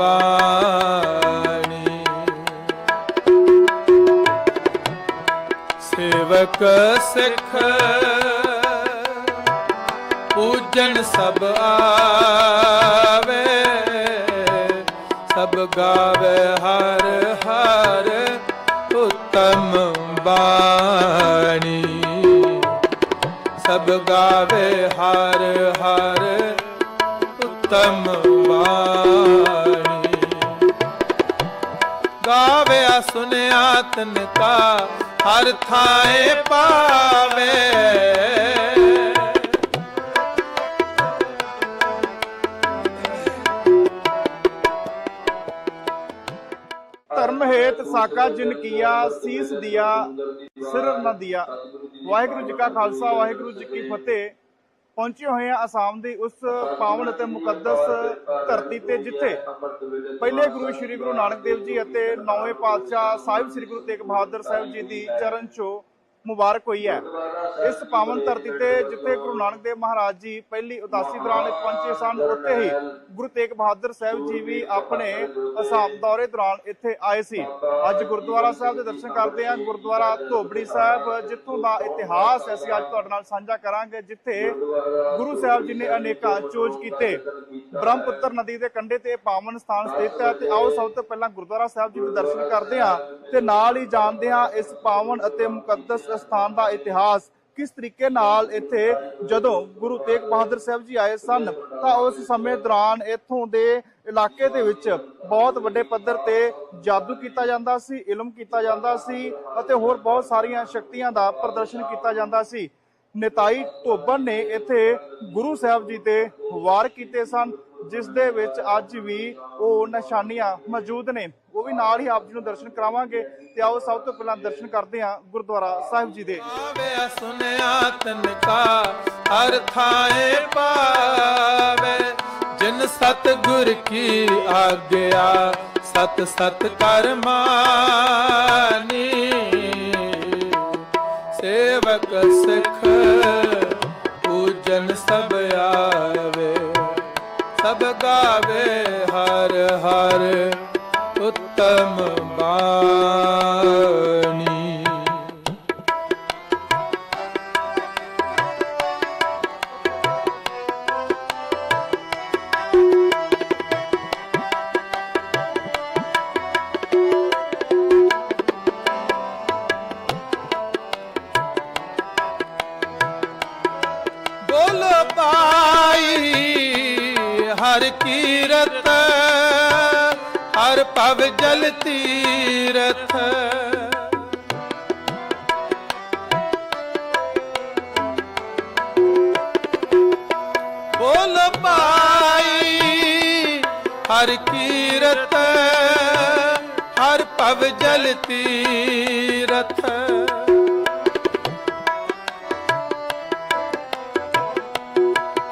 ਬਾਣੀ। ਸੇਵਕ ਸਿੱਖ ਪੂਜਨ ਸਭ ਆਵੇ। ਸਭ ਗਾਵੇ ਹਰ ਹਰ ਉਤਮ ਬਾਣੀ। ਸਭ ਗਾਵੇ ਹਰ ਹਰ ਉਤਮ ਬਾਣੀ। ਗਾਵਿਆ ਸੁਨਿਆ ਤਨ ਕਾ ਹਰ ਥਾਏ ਪਾਵੇ ਧਰਮ ਹੇਤ ਸਾਕਾ ਜਿਨ ਕੀਆ, ਸੀਸ ਦਿਆ, ਸਿਰ ਨਾ ਦਿਆ। ਵਾਹਿਗੁਰੂ ਜੀ ਕਾ ਖਾਲਸਾ, ਵਾਹਿਗੁਰੂ ਜੀ ਕੀ ਫਤਿਹ। ਪਹੁੰਚੇ ਹੋਏ ਆ ਅਸਾਮ ਦੀ ਉਸ ਪਾਵਨ ਅਤੇ ਮੁਕੱਦਸ ਧਰਤੀ ਤੇ ਜਿੱਥੇ ਪਹਿਲੇ ਗੁਰੂ ਸ੍ਰੀ ਗੁਰੂ ਨਾਨਕ ਦੇਵ ਜੀ ਅਤੇ ਨੌਵੇਂ ਪਾਤਸ਼ਾਹ ਸਾਹਿਬ ਸ੍ਰੀ ਗੁਰੂ ਤੇਗ ਬਹਾਦਰ ਸਾਹਿਬ ਜੀ ਦੀ ਚਰਨ ਛੋਹ ਮੁਬਾਰਕ ਹੋਈ ਹੈ। ਇਸ ਪਾਵਨ ਧਰਤੀ ਤੇ ਜਿੱਥੇ ਗੁਰੂ ਨਾਨਕ ਦੇਵ ਮਹਾਰਾਜ ਜੀ ਪਹਿਲੀ ਉਦਾਸੀ ਦੌਰਾਨ ਇੱਥੇ ਪਹੁੰਚੇ ਸਨ, ਉੱਥੇ ਹੀ ਗੁਰੂ ਤੇਗ ਬਹਾਦਰ ਸਾਹਿਬ ਜੀ ਵੀ ਆਪਣੇ ਅਸਾਮ ਦੌਰੇ ਦੌਰਾਨ ਇੱਥੇ ਆਏ ਸੀ। ਅੱਜ ਗੁਰਦੁਆਰਾ ਸਾਹਿਬ ਦੇ ਦਰਸ਼ਨ ਕਰਦੇ ਹਾਂ। ਗੁਰਦੁਆਰਾ ਧੋਬੜੀ ਸਾਹਿਬ, ਜਿੱਥੋਂ ਦਾ ਇਤਿਹਾਸ ਅਸੀਂ ਅੱਜ ਤੁਹਾਡੇ ਨਾਲ ਸਾਂਝਾ ਕਰਾਂਗੇ, ਜਿੱਥੇ ਗੁਰੂ ਸਾਹਿਬ ਜੀ ਨੇ ਅਨੇਕਾਂ ਚੋਜ ਕੀਤੇ। ਬ੍ਰਹਮਪੁੱਤਰ ਨਦੀ ਦੇ ਕੰਢੇ ਤੇ ਪਾਵਨ ਸਥਾਨ ਸਥਿਤ ਹੈ ਤੇ ਆਓ ਸਭ ਤੋਂ ਪਹਿਲਾਂ ਗੁਰਦੁਆਰਾ ਸਾਹਿਬ ਜੀ ਦੇ ਦਰਸ਼ਨ ਕਰਦੇ ਹਾਂ ਤੇ ਨਾਲ ਹੀ ਜਾਣਦੇ ਹਾਂ ਇਸ ਪਾਵਨ ਅਤੇ ਮੁਕੱਦਸ ਸਥਾਨ ਦਾ ਇਤਿਹਾਸ ਕਿਸ ਤਰੀਕੇ ਨਾਲ ਇੱਥੇ ਜਦੋਂ ਗੁਰੂ ਤੇਗ ਬਹਾਦਰ ਸਾਹਿਬ ਜੀ ਆਏ ਸਨ, ਤਾਂ ਉਸ ਸਮੇਂ ਦੌਰਾਨ ਇੱਥੋਂ ਦੇ ਇਲਾਕੇ ਦੇ ਵਿੱਚ ਬਹੁਤ ਵੱਡੇ ਪੱਧਰ ਤੇ ਜਾਦੂ ਕੀਤਾ ਜਾਂਦਾ ਸੀ, ਇਲਮ ਕੀਤਾ ਜਾਂਦਾ ਸੀ ਅਤੇ ਹੋਰ ਬਹੁਤ ਸਾਰੀਆਂ ਸ਼ਕਤੀਆਂ ਦਾ ਪ੍ਰਦਰਸ਼ਨ ਕੀਤਾ ਜਾਂਦਾ ਸੀ। ਨੇਤਾਈ ਢੋਬਨ ਨੇ ਇੱਥੇ ਗੁਰੂ ਸਾਹਿਬ ਜੀ ਤੇ ਵਾਰ ਕੀਤੇ ਸਨ, ਜਿਸ ਦੇ ਵਿੱਚ ਅੱਜ ਵੀ ਉਹ ਨਿਸ਼ਾਨੀਆਂ ਮੌਜੂਦ ਨੇ। ਉਹ ਵੀ ਨਾਲ ਹੀ ਆਪ ਜੀ ਨੂੰ ਦਰਸ਼ਨ ਕਰਾਵਾਂਗੇ ਤੇ ਆਓ ਸਭ ਤੋਂ ਪਹਿਲਾਂ ਦਰਸ਼ਨ ਕਰਦੇ ਹਾਂ ਗੁਰਦੁਆਰਾ ਸਾਹਿਬ ਜੀ ਦੇ। ਗਾਵਿਆ ਸੁਨਿਆ ਤਨ ਕਾ ਹਰ ਥਾਏ ਪਾਵੇ ਜਿਨ ਸਤ ਗੁਰ ਕੀ ਆਗਿਆ, ਸਤ ਸਤ ਕਰ ਸੇਵਕ ਸਿੱਖ ਪੂਜਨ ਸਭ ਆਵੇ, ਸਭ ਗਾਵੇ ਹਰ ਹਰ। ਉਤਮ ਬਾਣੀ ਬੋਲ ਪਾਈ ਹਰ ਕੀਰਤ ਹਰ ਭਵ ਜਲ ਤੀਰਥ। ਬੋਲ ਪਾਈ ਹਰ ਕੀਰਤ, ਹਰ ਪਵ ਜਲ ਤੀਰਥ।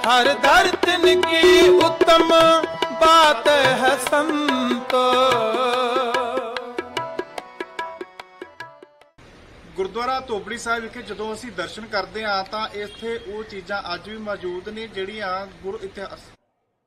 ਹਰ ਦਰ ਕੀ ਉਤਮ ਬਾਤ ਹੈ ਸੰਤੋ ਗੁਰਦੁਆਰਾ ਧੋਬੜੀ ਸਾਹਿਬ ਵਿਖੇ ਜਦੋਂ ਅਸੀਂ ਦਰਸ਼ਨ ਕਰਦੇ ਹਾਂ ਤਾਂ ਇੱਥੇ ਉਹ ਚੀਜ਼ਾਂ ਅੱਜ ਵੀ ਮੌਜੂਦ ਨੇ ਜਿਹੜੀਆਂ ਗੁਰ ਇਤਿਹਾਸ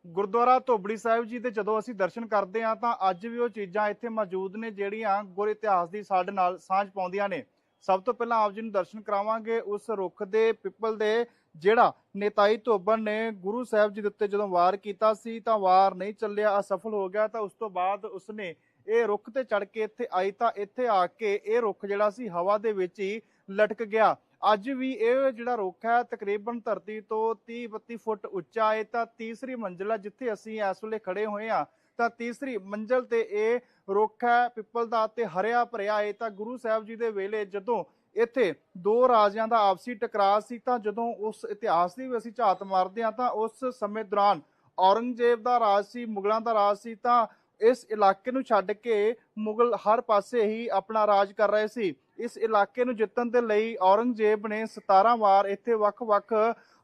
ਗੁਰਦੁਆਰਾ ਧੋਬੜੀ ਸਾਹਿਬ ਜੀ ਦੇ ਜਦੋਂ ਅਸੀਂ ਦਰਸ਼ਨ ਕਰਦੇ ਹਾਂ ਤਾਂ ਅੱਜ ਵੀ ਉਹ ਚੀਜ਼ਾਂ ਇੱਥੇ ਮੌਜੂਦ ਨੇ ਜਿਹੜੀਆਂ ਗੁਰ ਇਤਿਹਾਸ ਦੀ ਸਾਡੇ ਨਾਲ ਸਾਂਝ ਪਾਉਂਦੀਆਂ ਨੇ। ਸਭ ਤੋਂ ਪਹਿਲਾਂ ਆਪ ਜੀ ਨੂੰ ਦਰਸ਼ਨ ਕਰਾਵਾਂਗੇ ਉਸ ਰੁੱਖ ਦੇ ਪਿੱਪਲ ਦੇ ਜਿਹੜਾ ਨੇਤਾਈ ਧੋਬਨ ਨੇ ਗੁਰੂ ਸਾਹਿਬ ਜੀ ਦੇ ਉੱਤੇ ਜਦੋਂ ਵਾਰ ਕੀਤਾ ਸੀ ਤਾਂ ਵਾਰ ਨਹੀਂ ਚੱਲਿਆ ਅਸਫਲ ਹੋ ਗਿਆ ਤਾਂ ਉਸ ਤੋਂ ਬਾਅਦ ਉਸਨੇ ਇਹ ਰੁੱਖ ਤੇ ਚੜ ਕੇ ਇੱਥੇ ਆਈ ਤਾਂ ਇੱਥੇ ਆ ਕੇ ਇਹ ਰੁੱਖ ਜਿਹੜਾ ਸੀ ਹਵਾ ਦੇ ਵਿੱਚ ਹੀ ਲਟਕ ਗਿਆ। ਅੱਜ ਵੀ ਇਹ ਜਿਹੜਾ ਰੁੱਖ ਹੈ ਤਕਰੀਬਨ ਧਰਤੀ ਤੋਂ 30 32 ਫੁੱਟ ਉੱਚਾ ਹੈ ਤਾਂ ਤੀਸਰੀ ਮੰਜ਼ਿਲ ਹੈ ਜਿੱਥੇ ਅਸੀਂ ਇਸ ਵੇਲੇ ਖੜੇ ਹੋਏ ਆ ਤਾਂ ਤੀਸਰੀ ਮੰਜ਼ਿਲ ਤੇ ਇਹ ਰੁੱਖ ਹੈ, ਪਿੱਪਲ ਦਾ ਤੇ ਹਰਿਆ ਭਰਿਆ ਹੈ ਤਾਂ ਗੁਰੂ ਸਾਹਿਬ ਜੀ ਦੇ ਵੇਲੇ ਜਦੋਂ ਇੱਥੇ ਦੋ ਰਾਜਿਆਂ ਦਾ ਆਪਸੀ ਟਕਰਾਅ ਸੀ, ਤਾਂ ਜਦੋਂ ਉਸ ਇਤਿਹਾਸ ਦੀ ਵੀ ਅਸੀਂ ਝਾਤ ਮਾਰਦੇ ਹਾਂ, ਤਾਂ ਉਸ ਸਮੇਂ ਦੌਰਾਨ ਔਰੰਗਜ਼ੇਬ ਦਾ ਰਾਜ ਸੀ, ਮੁਗਲਾਂ ਦਾ ਰਾਜ ਸੀ, ਤਾਂ ਇਸ ਇਲਾਕੇ ਨੂੰ ਛੱਡ ਕੇ ਮੁਗਲ ਹਰ ਪਾਸੇ ਹੀ ਆਪਣਾ ਰਾਜ ਕਰ ਰਹੇ ਸੀ। ਇਸ ਇਲਾਕੇ ਨੂੰ ਜਿੱਤਣ ਦੇ ਲਈ ਔਰੰਗਜ਼ੇਬ ਨੇ 17 ਵਾਰ ਇੱਥੇ ਵੱਖ-ਵੱਖ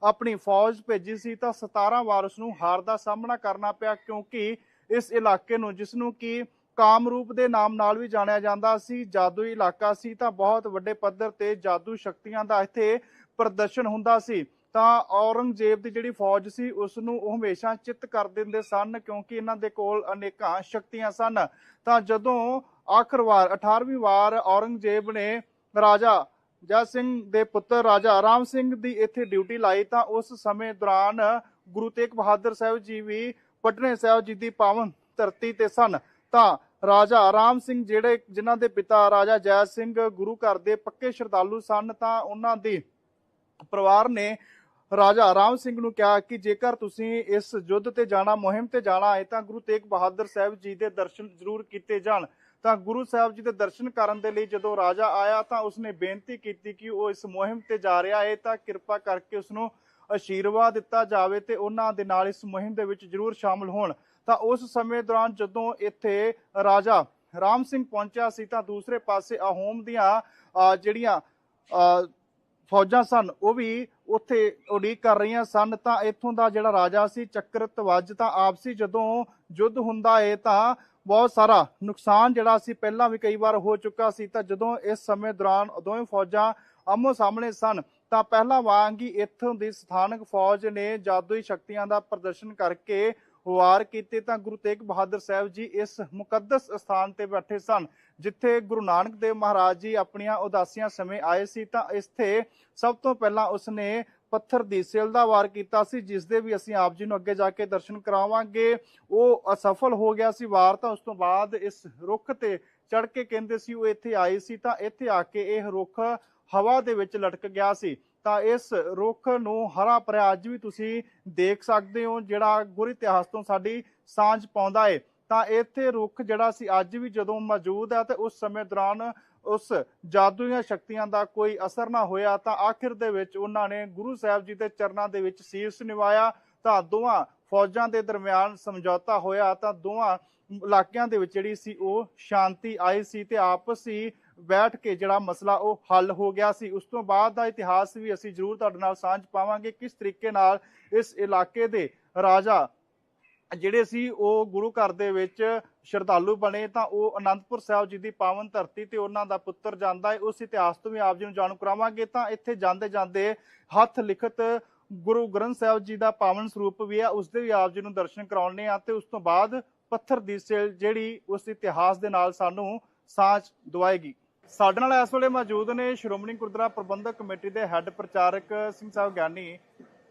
ਆਪਣੀ ਫੌਜ ਭੇਜੀ ਸੀ, ਤਾਂ 17 ਵਾਰ ਉਸ ਨੂੰ ਹਾਰ ਦਾ ਸਾਹਮਣਾ ਕਰਨਾ ਪਿਆ, ਕਿਉਂਕਿ ਇਸ ਇਲਾਕੇ ਨੂੰ, ਜਿਸ ਨੂੰ ਕਿ ਕਾਮਰੂਪ ਦੇ ਨਾਮ ਨਾਲ ਵੀ ਜਾਣਿਆ ਜਾਂਦਾ ਸੀ ਜਾਦੂਈ ਇਲਾਕਾ ਸੀ ਤਾਂ ਬਹੁਤ ਵੱਡੇ ਪੱਧਰ ਤੇ ਜਾਦੂ ਸ਼ਕਤੀਆਂ ਦਾ ਇੱਥੇ ਪ੍ਰਦਰਸ਼ਨ ਹੁੰਦਾ ਸੀ। ਤਾਂ ਔਰੰਗਜ਼ੇਬ ਦੀ ਜਿਹੜੀ ਫੌਜ ਸੀ ਉਸ ਨੂੰ ਉਹ ਹਮੇਸ਼ਾ ਚਿੱਤ ਕਰ ਦਿੰਦੇ ਸਨ ਕਿਉਂਕਿ ਇਹਨਾਂ ਦੇ ਕੋਲ ਅਨੇਕਾਂ ਸ਼ਕਤੀਆਂ ਸਨ। ਤਾਂ ਜਦੋਂ ਆਖਰਵਾਰ 18ਵੀਂ ਵਾਰ ਔਰੰਗਜ਼ੇਬ ਨੇ ਰਾਜਾ ਜੈ ਸਿੰਘ ਦੇ ਪੁੱਤਰ ਰਾਜਾ ਰਾਮ ਸਿੰਘ ਦੀ ਇੱਥੇ ਡਿਊਟੀ ਲਾਈ ਤਾਂ ਉਸ ਸਮੇਂ ਦੌਰਾਨ ਗੁਰੂ ਤੇਗ ਬਹਾਦਰ ਸਾਹਿਬ ਜੀ ਵੀ ਪਟਨੇ ਸਾਹਿਬ ਜੀ ਦੀ ਪਾਵਨ ਧਰਤੀ ਤੇ ਸਨ। ਤਾਂ ਰਾਜਾ ਰਾਮ ਸਿੰਘ ਜਿਹੜੇ ਜਿਨ੍ਹਾਂ ਦੇ ਪਿਤਾ ਰਾਜਾ ਜੈ ਸਿੰਘ ਗੁਰੂ ਘਰ ਦੇ ਪੱਕੇ ਸ਼ਰਧਾਲੂ ਸਨ, ਤਾਂ ਉਹਨਾਂ ਦੀ ਪਰਿਵਾਰ ਨੇ ਰਾਜਾ ਰਾਮ ਸਿੰਘ ਨੂੰ ਕਿਹਾ ਕਿ ਜੇਕਰ ਤੁਸੀਂ ਇਸ ਯੁੱਧ ਤੇ ਜਾਣਾ, ਮੁਹਿੰਮ ਤੇ ਜਾਣਾ ਹੈ, ਤਾਂ ਗੁਰੂ ਤੇਗ ਬਹਾਦਰ ਸਾਹਿਬ ਜੀ ਦੇ ਦਰਸ਼ਨ ਜ਼ਰੂਰ ਕੀਤੇ ਜਾਣ। ਤਾਂ ਗੁਰੂ ਸਾਹਿਬ ਜੀ ਦੇ ਦਰਸ਼ਨ ਕਰਨ ਦੇ ਲਈ ਜਦੋਂ ਰਾਜਾ ਆਇਆ, ਤਾਂ ਉਸਨੇ ਬੇਨਤੀ ਕੀਤੀ ਕਿ ਉਹ ਇਸ ਮੁਹਿੰਮ ਤੇ ਜਾ ਰਿਹਾ ਹੈ, ਤਾਂ ਕਿਰਪਾ ਕਰਕੇ ਉਸ ਨੂੰ ਅਸ਼ੀਰਵਾਦ ਦਿੱਤਾ ਜਾਵੇ ਤੇ ਉਹਨਾਂ ਦੇ ਨਾਲ ਇਸ ਮੁਹਿੰਮ ਦੇ ਵਿੱਚ ਜ਼ਰੂਰ ਸ਼ਾਮਲ ਹੋਣ। ਤਾਂ ਉਸ ਸਮੇਂ ਦੌਰਾਨ ਜਦੋਂ ਇੱਥੇ ਰਾਜਾ ਰਾਮ ਸਿੰਘ ਪਹੁੰਚਿਆ ਸੀ ਤਾਂ ਦੂਸਰੇ ਪਾਸੇ ਅਹੋਮ ਦੀਆਂ ਜਿਹੜੀਆਂ ਫੌਜਾਂ ਸਨ, ਉਹ ਵੀ ਉੱਥੇ ਉਡੀਕ ਕਰ ਰਹੀਆਂ ਸਨ। ਤਾਂ ਇੱਥੋਂ ਦਾ ਜਿਹੜਾ ਰਾਜਾ ਸੀ, ਚੱਕਰਤਵਜ ਤਾਂ ਆਪਸੀ ਜਦੋਂ ਯੁੱਧ ਹੁੰਦਾ ਏ ਤਾਂ ਬਹੁਤ ਸਾਰਾ ਨੁਕਸਾਨ ਜਿਹੜਾ ਸੀ, ਪਹਿਲਾਂ ਵੀ ਕਈ ਵਾਰ ਹੋ ਚੁੱਕਾ ਸੀ। ਤਾਂ ਜਦੋਂ ਇਸ ਸਮੇਂ ਦੌਰਾਨ ਦੋਵੇਂ ਫੌਜਾਂ ਆਮੋ ਸਾਹਮਣੇ ਸਨ, ਤਾਂ ਪਹਿਲਾਂ ਵਾਂਗ ਹੀ ਇੱਥੋਂ ਦੀ ਸਥਾਨਕ ਫੌਜ ਨੇ ਜਾਦੂਈ ਸ਼ਕਤੀਆਂ ਦਾ ਪ੍ਰਦਰਸ਼ਨ ਕਰਕੇ ਵਾਰ ਕੀਤੇ ਤਾਂ ਗੁਰੂ ਤੇਗ ਬਹਾਦਰ ਸਾਹਿਬ ਜੀ ਇਸ ਮੁਕੱਦਸ ਸਥਾਨ ਤੇ ਬੈਠੇ ਸਨ, ਜਿੱਥੇ ਗੁਰੂ ਨਾਨਕ ਦੇਵ ਮਹਾਰਾਜ ਜੀ ਆਪਣੀਆਂ ਉਦਾਸੀਆਂ ਸਮੇਂ ਆਏ ਸੀ ਤਾਂ ਇੱਥੇ ਸਭ ਤੋਂ ਪਹਿਲਾਂ ਉਸਨੇ ਪੱਥਰ ਦੀ ਸਿਲ ਦਾ ਵਾਰ ਕੀਤਾ ਸੀ, ਜਿਸ ਦੇ ਵੀ ਅਸੀਂ ਆਪ ਜੀ ਨੂੰ ਅੱਗੇ ਜਾ ਕੇ ਦਰਸ਼ਨ ਕਰਾਵਾਂਗੇ। ਉਹ ਅਸਫਲ ਹੋ ਗਿਆ ਸੀ ਵਾਰ ਤਾਂ ਉਸ ਤੋਂ ਬਾਅਦ ਇਸ ਰੁੱਖ ਤੇ ਚੜ ਕੇ ਕਹਿੰਦੇ ਸੀ, ਉਹ ਇੱਥੇ ਆਏ ਸੀ ਤਾਂ ਇੱਥੇ ਆ ਕੇ ਇਹ ਰੁੱਖ ਹਵਾ ਦੇ ਵਿੱਚ ਲਟਕ ਗਿਆ ਸੀ। ਤਾਂ ਇਸ ਰੁੱਖ ਨੂੰ ਹਰਾ ਭਰਿਆ ਅੱਜ ਵੀ ਤੁਸੀਂ ਦੇਖ ਸਕਦੇ ਹੋ, ਜਿਹੜਾ ਗੁਰ ਇਤਿਹਾਸ ਤੋਂ ਸਾਡੀ ਸਾਂਝ ਪਾਉਂਦਾ ਏ। ਤਾਂ ਇੱਥੇ ਰੁੱਖ ਜਿਹੜਾ ਸੀ, ਅੱਜ ਵੀ ਜਦੋਂ ਮੌਜੂਦ ਹੈ ਤੇ ਉਸ ਸਮੇਂ ਦੌਰਾਨ ਉਸ ਜਾਦੂਈਆਂ ਸ਼ਕਤੀਆਂ ਦਾ ਕੋਈ ਅਸਰ ਨਾ ਹੋਇਆ, ਤਾਂ ਆਖਿਰ ਦੇ ਵਿੱਚ ਉਹਨਾਂ ਨੇ ਗੁਰੂ ਸਾਹਿਬ ਜੀ ਦੇ ਚਰਨਾਂ ਦੇ ਵਿੱਚ ਸੀਸ ਨਿਵਾਇਆ। ਤਾਂ ਦੋਵਾਂ ਫੌਜਾਂ ਦੇ ਦਰਮਿਆਨ ਸਮਝੌਤਾ ਹੋਇਆ, ਤਾਂ ਦੋਵਾਂ ਇਲਾਕਿਆਂ ਦੇ ਵਿੱਚ ਜਿਹੜੀ ਸੀ, ਉਹ ਸ਼ਾਂਤੀ ਆਈ ਸੀ ਤੇ ਆਪਸ ਹੀ ਬੈਠ ਕੇ ਜਿਹੜਾ ਮਸਲਾ ਉਹ ਹੱਲ ਹੋ ਗਿਆ ਸੀ। ਉਸ ਤੋਂ ਬਾਅਦ ਦਾ ਇਤਿਹਾਸ ਵੀ ਅਸੀਂ ਜ਼ਰੂਰ ਤੁਹਾਡੇ ਨਾਲ ਸਾਂਝ ਪਾਵਾਂਗੇ ਕਿਸ ਤਰੀਕੇ ਨਾਲ ਇਸ ਇਲਾਕੇ ਦੇ ਰਾਜਾ ਜਿਹੜੇ ਸੀ ਉਹ ਗੁਰੂ ਘਰ ਦੇ ਵਿੱਚ ਸ਼ਰਧਾਲੂ ਬਣੇ, ਤਾਂ ਉਹ ਅਨੰਦਪੁਰ ਸਾਹਿਬ ਜੀ ਦੀ ਪਾਵਨ ਧਰਤੀ ਤੇ ਉਹਨਾਂ ਦਾ ਪੁੱਤਰ ਜਾਂਦਾ ਹੈ। ਉਸ ਇਤਿਹਾਸ ਤੋਂ ਵੀ ਆਪ ਜੀ ਨੂੰ ਜਾਣੂ ਕਰਾਵਾਂਗੇ। ਤਾਂ ਇੱਥੇ ਜਾਂਦੇ ਜਾਂਦੇ ਹੱਥ ਲਿਖਤ ਗੁਰੂ ਗ੍ਰੰਥ ਸਾਹਿਬ ਜੀ ਦਾ ਪਾਵਨ ਸਰੂਪ ਵੀ ਆ ਉਸ ਦੇ ਵੀ ਆਪ ਜੀ ਨੂੰ ਦਰਸ਼ਨ ਕਰਾਉਣੇ ਆ ਤੇ ਉਸ ਤੋਂ ਬਾਅਦ ਪੱਥਰ ਦੀ ਸੇਲ ਜਿਹੜੀ ਉਸ ਇਤਿਹਾਸ ਦੇ ਨਾਲ ਸਾਨੂੰ ਸਾਂਝ ਦਵਾਏਗੀ। ਸਾਡੇ ਨਾਲ ਇਸ ਵੇਲੇ ਮੌਜੂਦ ਨੇ ਸ਼੍ਰੋਮਣੀ ਗੁਰਦੁਆਰਾ ਪ੍ਰਬੰਧਕ ਕਮੇਟੀ ਦੇ ਹੈੱਡ ਪ੍ਰਚਾਰਕ ਸਿੰਘ ਸਾਹਿਬ ਗਿਆਨੀ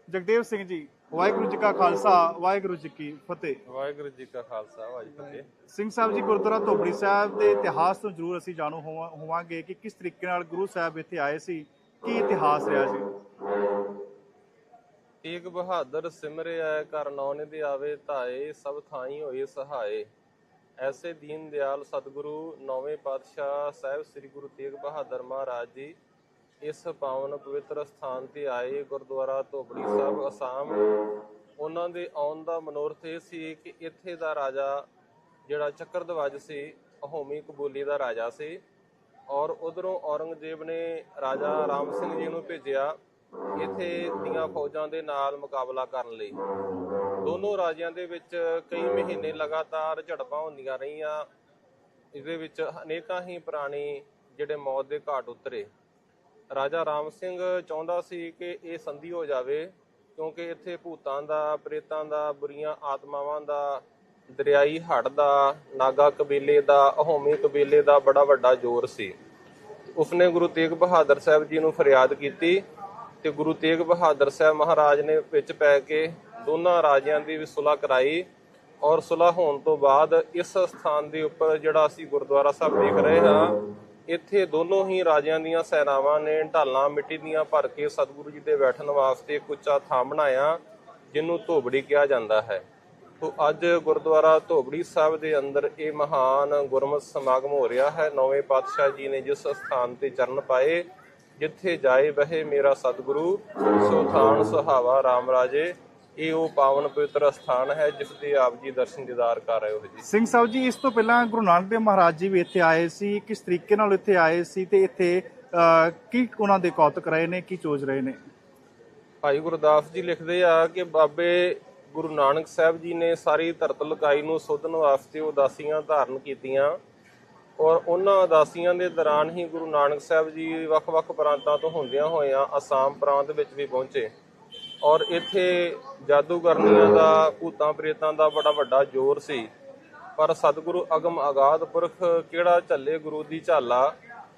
ਜਗਦੇਵ ਸਿੰਘ ਜੀ ਵਾਹਿਗੁਰੂ ਜੀ ਕਾ ਖਾਲਸਾ ਵਾਹਿਗੁਰੂ ਜੀ ਕੀ ਫਤਿਹ। ਵਾਹਿਗੁਰੂ ਜੀ ਕਾ ਖਾਲਸਾ ਵਾਹਿਗੁਰੂ ਫਤਿਹ। ਸਿੰਘ ਸਾਹਿਬ ਜੀ ਗੁਰਦੁਆਰਾ ਧੋਬੜੀ ਸਾਹਿਬ ਦੇ ਇਤਿਹਾਸ ਤੋਂ ਜ਼ਰੂਰ ਅਸੀਂ ਜਾਣੂ ਹੋਵਾਂ- ਹੋਵਾਂਗੇ ਕਿ ਕਿਸ ਤਰੀਕੇ ਨਾਲ ਗੁਰੂ ਸਾਹਿਬ ਇੱਥੇ ਆਏ ਸੀ ਕੀ ਇਤਿਹਾਸ ਰਿਹਾ ਸੀ? ਤੇਗ ਬਹਾਦਰ ਸਿਮਰਿਆ ਕਰ ਨੌਨ ਦੇ ਆਵੇ ਧਾਏ ਸਭ ਥਾਈ ਹੋਏ ਸਹਾਏ। ਐਸੇ ਦੀਨ ਦਿਆਲ ਸਤਿਗੁਰੂ ਨੌਵੇਂ ਪਾਤਸ਼ਾਹ ਸਾਹਿਬ ਸ੍ਰੀ ਗੁਰੂ ਤੇਗ ਬਹਾਦਰ ਮਹਾਰਾਜ ਜੀ, ਇਸ ਪਾਵਨ ਪਵਿੱਤਰ ਸਥਾਨ ਤੇ ਆਏ ਗੁਰਦੁਆਰਾ ਧੋਬੜੀ ਸਾਹਿਬ ਅਸਾਮ। ਉਹਨਾਂ ਦੇ ਆਉਣ ਦਾ ਮਨੋਰਥ ਇਹ ਸੀ ਕਿ ਇੱਥੇ ਦਾ ਰਾਜਾ ਜਿਹੜਾ ਚੱਕਰਦਵਜ ਸੀ ਅਹੋਮੀ ਕਬੂਲੀ ਦਾ ਰਾਜਾ ਸੀ ਔਰ ਉਧਰੋਂ ਔਰੰਗਜ਼ੇਬ ਨੇ ਰਾਜਾ ਰਾਮ ਸਿੰਘ ਜੀ ਨੂੰ ਭੇਜਿਆ ਇੱਥੇ ਦੀਆਂ ਫੌਜਾਂ ਦੇ ਨਾਲ ਮੁਕਾਬਲਾ ਕਰਨ ਲਈ। ਦੋਨੋਂ ਰਾਜਿਆਂ ਦੇ ਵਿੱਚ ਕਈ ਮਹੀਨੇ ਲਗਾਤਾਰ ਝੜਪਾਂ ਹੁੰਦੀਆਂ ਰਹੀਆਂ। ਇਹਦੇ ਵਿੱਚ ਅਨੇਕਾਂ ਹੀ ਪ੍ਰਾਣੀ ਜਿਹੜੇ ਮੌਤ ਦੇ ਘਾਟ ਉਤਰੇ। ਰਾਜਾ ਰਾਮ ਸਿੰਘ ਚਾਹੁੰਦਾ ਸੀ ਕਿ ਇਹ ਸੰਧੀ ਹੋ ਜਾਵੇ, ਕਿਉਂਕਿ ਇੱਥੇ ਭੂਤਾਂ ਦਾ, ਪ੍ਰੇਤਾਂ ਦਾ, ਬੁਰੀਆਂ ਆਤਮਾਵਾਂ ਦਾ, ਦਰਿਆਈ ਹੜ੍ਹ ਦਾ, ਨਾਗਾ ਕਬੀਲੇ ਦਾ, ਅਹੋਮੀ ਕਬੀਲੇ ਦਾ ਬੜਾ ਵੱਡਾ ਜ਼ੋਰ ਸੀ। ਉਸਨੇ ਗੁਰੂ ਤੇਗ ਬਹਾਦਰ ਸਾਹਿਬ ਜੀ ਨੂੰ ਫਰਿਆਦ ਕੀਤੀ ਤੇ ਗੁਰੂ ਤੇਗ ਬਹਾਦਰ ਸਾਹਿਬ ਮਹਾਰਾਜ ਨੇ ਵਿੱਚ ਪੈ ਕੇ ਦੋਨਾਂ ਰਾਜਿਆਂ ਦੀ ਵੀ ਸੁਲ੍ਹਾ ਕਰਾਈ ਔਰ ਸੁਲ੍ਹਾ ਹੋਣ ਤੋਂ ਬਾਅਦ ਇਸ ਸਥਾਨ ਦੇ ਉੱਪਰ ਜਿਹੜਾ ਅਸੀਂ ਗੁਰਦੁਆਰਾ ਸਾਹਿਬ ਦੇਖ ਰਹੇ ਹਾਂ, ਇੱਥੇ ਦੋਨੋਂ ਹੀ ਰਾਜਿਆਂ ਦੀਆਂ ਸੈਨਾਵਾਂ ਨੇ ਢਾਲਾਂ ਮਿੱਟੀ ਦੀਆਂ ਭਰ ਕੇ ਸਤਿਗੁਰੂ ਜੀ ਦੇ ਬੈਠਣ ਵਾਸਤੇ ਇੱਕ ਉੱਚਾ ਥਾਂ ਬਣਾਇਆ, ਜਿਹਨੂੰ ਧੋਬੜੀ ਕਿਹਾ ਜਾਂਦਾ ਹੈ। ਤੋ ਅੱਜ ਗੁਰਦੁਆਰਾ ਧੋਬੜੀ ਸਾਹਿਬ ਦੇ ਅੰਦਰ ਇਹ ਮਹਾਨ ਗੁਰਮਤਿ ਸਮਾਗਮ ਹੋ ਰਿਹਾ ਹੈ। ਨੌਵੇਂ ਪਾਤਸ਼ਾਹ ਜੀ ਨੇ ਜਿਸ ਸਥਾਨ ਤੇ ਚਰਨ ਪਾਏ, ਜਿੱਥੇ ਜਾਏ ਬਹੇ ਮੇਰਾ ਸਤਿਗੁਰੂ, ਸੋ ਥਾਨ ਸੁਹਾਵਾ RAM ਰਾਜੇ। ਇਹ ਉਹ ਪਾਵਨ ਪਵਿੱਤਰ ਸਥਾਨ ਹੈ ਜਿਸ ਦੇ ਆਪ ਜੀ ਦਰਸ਼ਨ ਦੀਦਾਰ ਕਰ ਰਹੇ ਹੋ ਜੀ। ਸਿੰਘ ਸਾਹਿਬ ਜੀ ਇਸ ਤੋਂ ਪਹਿਲਾਂ ਗੁਰੂ ਨਾਨਕ ਦੇਵ ਮਹਾਰਾਜ ਜੀ ਵੀ ਇੱਥੇ ਆਏ ਸੀ ਕਿਸ ਤਰੀਕੇ ਨਾਲ ਇੱਥੇ ਆਏ ਸੀ ਤੇ ਇੱਥੇ ਕੀ ਉਹਨਾਂ ਦੇ ਕੌਤਕ ਰਹੇ ਨੇ ਕੀ ਚੋਜ ਰਹੇ ਨੇ? ਭਾਈ ਗੁਰਦਾਸ ਜੀ ਲਿਖਦੇ ਆ ਕਿ ਬਾਬੇ ਗੁਰੂ ਨਾਨਕ ਸਾਹਿਬ ਜੀ ਨੇ ਸਾਰੀ ਧਰਤ ਲਕਾਈ ਨੂੰ ਸੋਧਣ ਵਾਸਤੇ ਉਦਾਸੀਆਂ ਧਾਰਨ ਕੀਤੀਆਂ ਔਰ ਉਹਨਾਂ ਉਦਾਸੀਆਂ ਦੇ ਦੌਰਾਨ ਹੀ ਗੁਰੂ ਨਾਨਕ ਸਾਹਿਬ ਜੀ ਵੱਖ-ਵੱਖ ਪ੍ਰਾਂਤਾਂ ਤੋਂ ਹੁੰਦਿਆਂ ਹੋਇਆਂ ਅਸਾਮ ਪ੍ਰਾਂਤ ਵਿੱਚ ਵੀ ਪਹੁੰਚੇ। ਔਰ ਇੱਥੇ ਜਾਦੂਗਰਨੀਆਂ ਦਾ, ਭੂਤਾਂ ਪ੍ਰੇਤਾਂ ਦਾ ਬੜਾ ਵੱਡਾ ਜ਼ੋਰ ਸੀ। ਪਰ ਸਤਿਗੁਰੂ ਅਗਮ ਆਗਾਦ ਪੁਰਖ ਕਿਹੜਾ ਝੱਲੇ ਗੁਰੂ ਦੀ ਝਾਲਾ?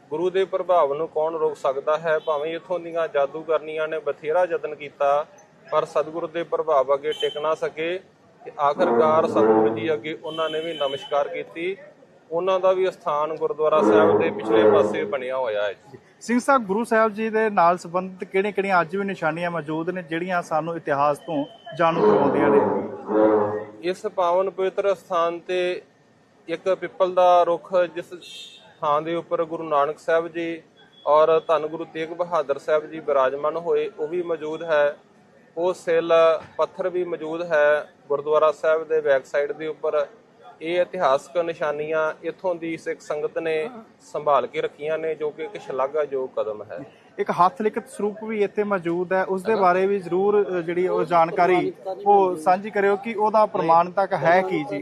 ਗੁਰੂ ਦੇ ਪ੍ਰਭਾਵ ਨੂੰ ਕੌਣ ਰੋਕ ਸਕਦਾ ਹੈ? ਭਾਵੇਂ ਇਥੋਂ ਦੀਆਂ ਜਾਦੂਗਰਨੀਆਂ ਨੇ ਬਥੇਰਾ ਯਤਨ ਕੀਤਾ, ਪਰ ਸਤਿਗੁਰੂ ਦੇ ਪ੍ਰਭਾਵ ਅੱਗੇ ਟਿਕ ਨਾ ਸਕੇ। ਤੇ ਆਖਰਕਾਰ ਸਤਿਗੁਰੂ ਜੀ ਅੱਗੇ ਉਹਨਾਂ ਨੇ ਵੀ ਨਮਸਕਾਰ ਕੀਤੀ। ਉਹਨਾਂ ਦਾ ਵੀ ਸਥਾਨ ਗੁਰਦੁਆਰਾ ਸਾਹਿਬ ਦੇ ਪਿਛਲੇ ਪਾਸੇ ਬਣਿਆ ਹੋਇਆ ਹੈ ਜੀ। ਸਿੰਘ ਸਾਹਿਬ ਗੁਰੂ ਸਾਹਿਬ ਜੀ ਦੇ ਨਾਲ ਸੰਬੰਧਿਤ ਕਿਹੜੀਆਂ-ਕਿਹੜੀਆਂ ਅੱਜ ਵੀ ਨਿਸ਼ਾਨੀਆਂ ਮੌਜੂਦ ਨੇ ਜਿਹੜੀਆਂ ਸਾਨੂੰ ਇਤਿਹਾਸ ਤੋਂ ਜਾਣੂ ਕਰਵਾਉਂਦੀਆਂ ਨੇ? ਇਸ ਪਾਵਨ ਪਵਿੱਤਰ ਸਥਾਨ ਤੇ ਇੱਕ ਪਿੱਪਲ ਦਾ ਰੁੱਖ ਜਿਸ ਥਾਂ ਦੇ ਉੱਪਰ ਗੁਰੂ ਨਾਨਕ ਸਾਹਿਬ ਜੀ ਔਰ ਧੰਨ ਗੁਰੂ ਤੇਗ ਬਹਾਦਰ ਸਾਹਿਬ ਜੀ ਬਿਰਾਜਮਾਨ ਹੋਏ ਉਹ ਵੀ ਮੌਜੂਦ ਹੈ। ਉਹ ਸਿੱਲ ਪੱਥਰ ਵੀ ਮੌਜੂਦ ਹੈ ਗੁਰਦੁਆਰਾ ਸਾਹਿਬ ਦੇ ਬੈਕ ਸਾਈਡ ਦੇ ਉੱਪਰ। ਇਹ ਇਤਿਹਾਸਕ ਨਿਸ਼ਾਨੀਆਂ ਇੱਥੋਂ ਦੀ ਸਿੱਖ ਸੰਗਤ ਨੇ ਸੰਭਾਲ ਕੇ ਰੱਖੀਆਂ ਨੇ ਜੋ ਕਿ ਇੱਕ ਸ਼ਲਾਘਾਯੋਗ ਕਦਮ ਹੈ। ਇੱਕ ਹੱਥ ਲਿਖਤ ਸਰੂਪ ਵੀ ਇੱਥੇ ਮੌਜੂਦ ਹੈ। ਉਸ ਦੇ ਬਾਰੇ ਵੀ ਜ਼ਰੂਰ ਜਿਹੜੀ ਉਹ ਜਾਣਕਾਰੀ ਉਹ ਸਾਂਝੀ ਕਰਿਓ ਕਿ ਉਹਦਾ ਪ੍ਰਮਾਣ ਤੱਕ ਹੈ ਕੀ ਜੀ?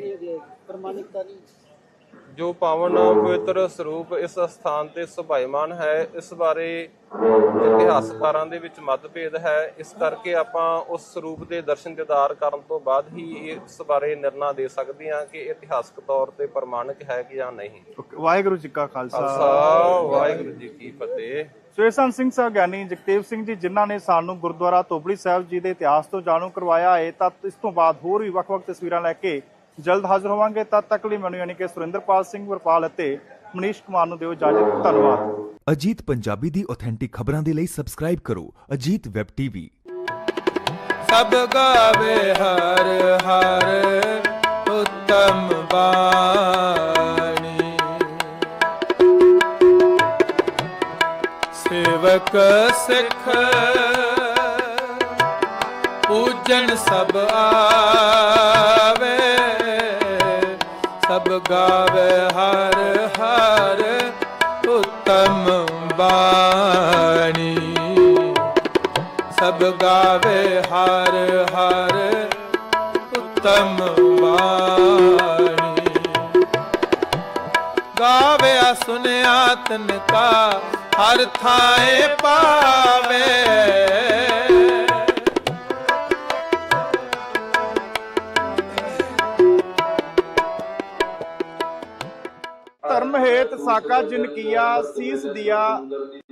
ਜੋ ਪਾਵਨ ਪਵਿੱਤਰ ਸਰੂਪ ਇਸ ਸਥਾਨ ਤੇ ਸੁਭਾਈਮਾਨ ਹੈ ਇਸ ਬਾਰੇ ਇਤਿਹਾਸਕਾਰਾਂ ਦੇ ਵਿੱਚ ਮਤਭੇਦ ਹੈ। ਇਸ ਕਰਕੇ ਆਪਾਂ ਉਸ ਸਰੂਪ ਦੇ ਦਰਸ਼ਨ ਦਿਦਾਰ ਕਰਨ ਤੋਂ ਬਾਅਦ ਹੀ ਇਸ ਬਾਰੇ ਨਿਰਣਾ ਦੇ ਸਕਦੇ ਹਾਂ ਕਿ ਇਤਿਹਾਸਕ ਤੌਰ ਤੇ ਪ੍ਰਮਾਣਿਕ ਹੈ ਕਿ ਜਾਂ ਨਹੀਂ। ਵਾਹਿਗੁਰੂ ਜੀ ਕਾ ਖਾਲਸਾ। ਵਾਹਿਗੁਰੂ ਜੀ ਕੀ ਫਤਿਹ। ਸੋ ਇਹ ਸਨ ਸਿੰਘ ਸਾਹਿਬ ਗਿਆਨੀ ਜਗਤੇਵ ਸਿੰਘ ਜੀ ਜਿਨ੍ਹਾਂ ਨੇ ਸਾਨੂੰ ਗੁਰਦੁਆਰਾ ਧੋਬੜੀ ਸਾਹਿਬ ਜੀ ਦੇ ਇਤਿਹਾਸ ਤੋਂ ਜਾਣੂ ਕਰਵਾਇਆ ਹੈ ਤਾਂ ਇਸ ਤੋਂ ਬਾਅਦ ਹੋਰ ਵੀ ਵੱਖ-ਵੱਖ ਤਸਵੀਰਾਂ ਲੈ ਕੇ ਜਲਦ ਹਾਜ਼ਰ ਹੋਵਾਂਗੇ ਤਦ ਤੱਕ ਲਈ ਮੈਨੂੰ ਯਾਨੀ ਕਿ ਸੁਰਿੰਦਰਪਾਲ ਸਿੰਘ ਵਰਪਾਲ ਅਤੇ ਮਨੀਸ਼ ਕੁਮਾਰ ਨੂੰ ਦਿਓ ਇਜਾਜ਼ਤ। ਧੰਨਵਾਦ। ਅਜੀਤ ਪੰਜਾਬੀ ਦੀ ਆਥੈਂਟਿਕ ਖਬਰਾਂ ਦੇ ਲਈ ਸਬਸਕ੍ਰਾਈਬ ਕਰੋ ਅਜੀਤ ਵੈਬ ਟੀਵੀ ਸਭ ਗਾਵੇ ਹਰ ਹਰ ਉਤਮ ਬਾਣੀ। ਸੇਵਕ ਸਿੱਖ ਪੂਜਨ ਸਭ ਆਵੇ। ਗਾਵੇ ਹਰ ਹਰ ਉਤਮ ਬਾਣੀ। ਸਭ ਗਾਵੇ ਹਰ ਹਰ ਉਤਮ ਬਾਣੀ। ਗਾਵਿਆ ਸੁਨਿਆ ਤਨ ਕਾ ਹਰ ਥਾਏ ਪਾਵੇ। ਹੇਤ ਸਾਕਾ ਜਿਨ ਕੀਆ, ਸੀਸ ਦਿਆ,